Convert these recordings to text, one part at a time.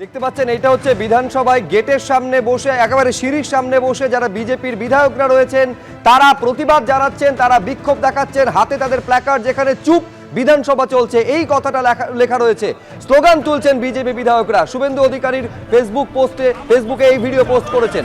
দেখতে পাচ্ছেন এটা হচ্ছে বিধানসভায় গেটের সামনে বসে একেবারে সিঁড়ির সামনে বসে যারা বিজেপির বিধায়করা রয়েছেন তারা প্রতিবাদ জানাচ্ছেন তারা বিক্ষোভ দেখাচ্ছেন হাতে তাদের প্ল্যাকার্ড যেখানে চুপ বিধানসভা চলছে এই কথাটা লেখা লেখা রয়েছে। স্লোগান তুলছেন বিজেপি বিধায়করা। শুভেন্দু অধিকারীর ফেসবুক পোস্টে ফেসবুকে এই ভিডিও পোস্ট করেছেন।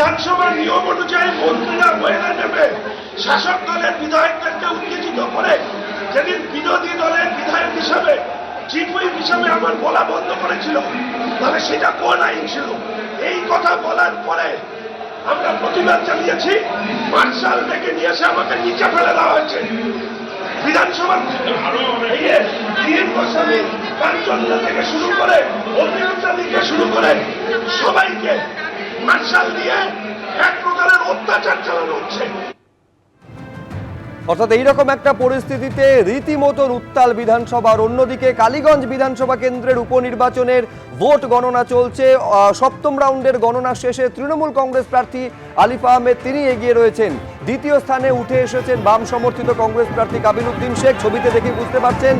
বিধানসভার নিয়ম অনুযায়ী মন্ত্রীরা বয়ে নেবে। শাসক দলের বিধায়কদেরকে উত্তেজিত করে যেদিন বিরোধী দলের বিধায়ক হিসাবে চিফ হুইপ হিসাবে আমার বলা বন্ধ করেছিল। তাহলে সেটা কোন আইন ছিল। এই কথা বলার পরে আমরা প্রতিবাদ চালিয়েছি মার্শাল ডেকে নিয়ে এসে আমাকে নিচে ফেলে দেওয়া হয়েছে। কাঞ্চন্দ্র থেকে শুরু করে অভিনেতা থেকে শুরু করে সবাইকে অর্থাৎ এইরকম একটা পরিস্থিতিতে রীতিমতন উত্তাল বিধানসভার অন্যদিকে কালীগঞ্জ বিধানসভা কেন্দ্রের উপনির্বাচনের ভোট গণনা চলছে। সপ্তম রাউন্ডের গণনা শেষে তৃণমূল কংগ্রেস প্রার্থী আলিফ আহমেদ, তিনি এগিয়ে রয়েছেন। দ্বিতীয় স্থানে উঠে এসেছেন বাম সমর্থিত কংগ্রেস প্রার্থী কাবিল উদ্দিন শেখ। ছবিতে দেখে বুঝতে পারছেন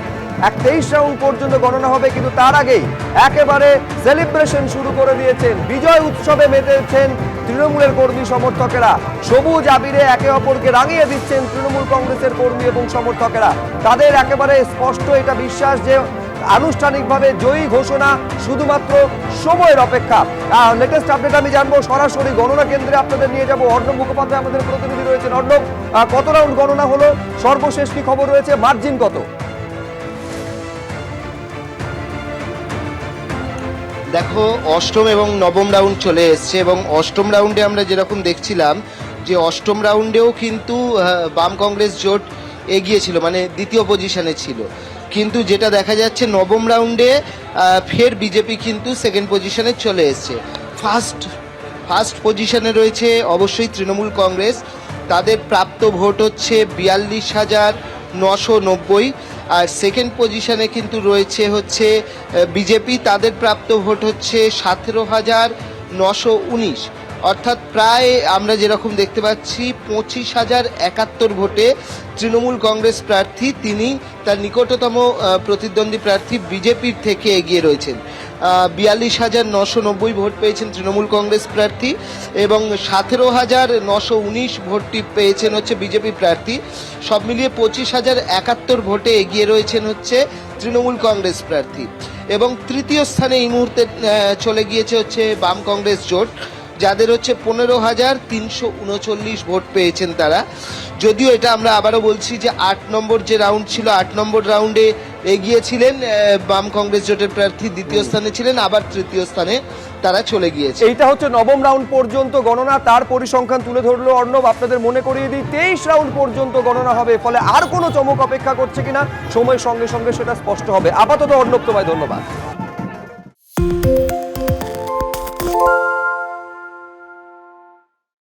এক তেইশ রাউন্ড পর্যন্ত গণনা হবে, কিন্তু তার আগেই একেবারে সেলিব্রেশন শুরু করে দিয়েছেন। বিজয় উৎসবে মেতেছেন তৃণমূলের কর্মী সমর্থকেরা। সবুজ আবিরে একে অপরকে রাঙিয়ে দিচ্ছেন তৃণমূল কংগ্রেসের কর্মী এবং সমর্থকেরা। তাদের একেবারে স্পষ্ট এটা বিশ্বাস যে আনুষ্ঠানিকভাবে জয়ী ঘোষণা শুধুমাত্র সময়ের অপেক্ষা। লেটেস্ট আপডেট আমি জানব সরাসরি গণনা কেন্দ্রে আপনাদের নিয়ে যাব। অর্ণব মুখোপাধ্যায় আমাদের প্রতিনিধি রয়েছেন। অর্ণব কত রাউন্ড গণনা হলো? সর্বশেষ কি খবর রয়েছে? মার্জিন কত? দেখো, অষ্টম এবং নবম রাউন্ড চলে এসছে এবং অষ্টম রাউন্ডে আমরা যেরকম দেখছিলাম যে অষ্টম রাউন্ডেও কিন্তু বাম কংগ্রেস জোট এগিয়েছিল মানে দ্বিতীয় পজিশনে ছিল। কিন্তু যেটা দেখা যাচ্ছে, নবম রাউন্ডে ফের বিজেপি কিন্তু সেকেন্ড পজিশনে চলে এসছে। ফার্স্ট ফার্স্ট পজিশনে রয়েছে অবশ্যই তৃণমূল কংগ্রেস। তাদের প্রাপ্ত ভোট হচ্ছে বিয়াল্লিশ হাজার নশো নব্বই। আর সেকেন্ড পজিশনে কিন্তু রয়েছে হচ্ছে বিজেপি তাদের প্রাপ্ত ভোট হচ্ছে সতেরো হাজার নশো উনিশ। অর্থাৎ প্রায় আমরা যেরকম দেখতে পাচ্ছি, পঁচিশ হাজার একাত্তর ভোটে তৃণমূল কংগ্রেস প্রার্থী তিনি তার নিকটতম প্রতিদ্বন্দ্বী প্রার্থী বিজেপির থেকে এগিয়ে রয়েছেন। বিয়াল্লিশ হাজার নশো নব্বই ভোট পেয়েছেন তৃণমূল কংগ্রেস প্রার্থী এবং সতেরো হাজার নশো উনিশ ভোটটি পেয়েছেন হচ্ছে বিজেপি প্রার্থী। সব মিলিয়ে পঁচিশ হাজার একাত্তর ভোটে এগিয়ে রয়েছেন হচ্ছে তৃণমূল কংগ্রেস প্রার্থী। এবং তৃতীয় স্থানে এই মুহূর্তে চলে গিয়েছে হচ্ছে বাম কংগ্রেস জোট, যাদের হচ্ছে পনেরো হাজার তিনশো উনচল্লিশ ভোট পেয়েছেন তারা। যদিও এটা আমরা আবারও বলছি যে আট নম্বর যে রাউন্ড ছিল, আট নম্বর রাউন্ডে এগিয়েছিলেন ছিলেন বাম কংগ্রেস জোটের প্রার্থী দ্বিতীয় স্থানে ছিলেন, আবার তৃতীয় স্থানে তারা চলে গিয়েছে। এইটা হচ্ছে নবম রাউন্ড পর্যন্ত গণনা, তার পরিসংখ্যান তুলে ধরলো অর্ণব। আপনাদের মনে করিয়ে দিই, তেইশ রাউন্ড পর্যন্ত গণনা হবে, ফলে আর কোনো চমক অপেক্ষা করছে কিনা, সময়ের সঙ্গে সঙ্গে সেটা স্পষ্ট হবে। আপাতত অর্ণব তোমায় ধন্যবাদ।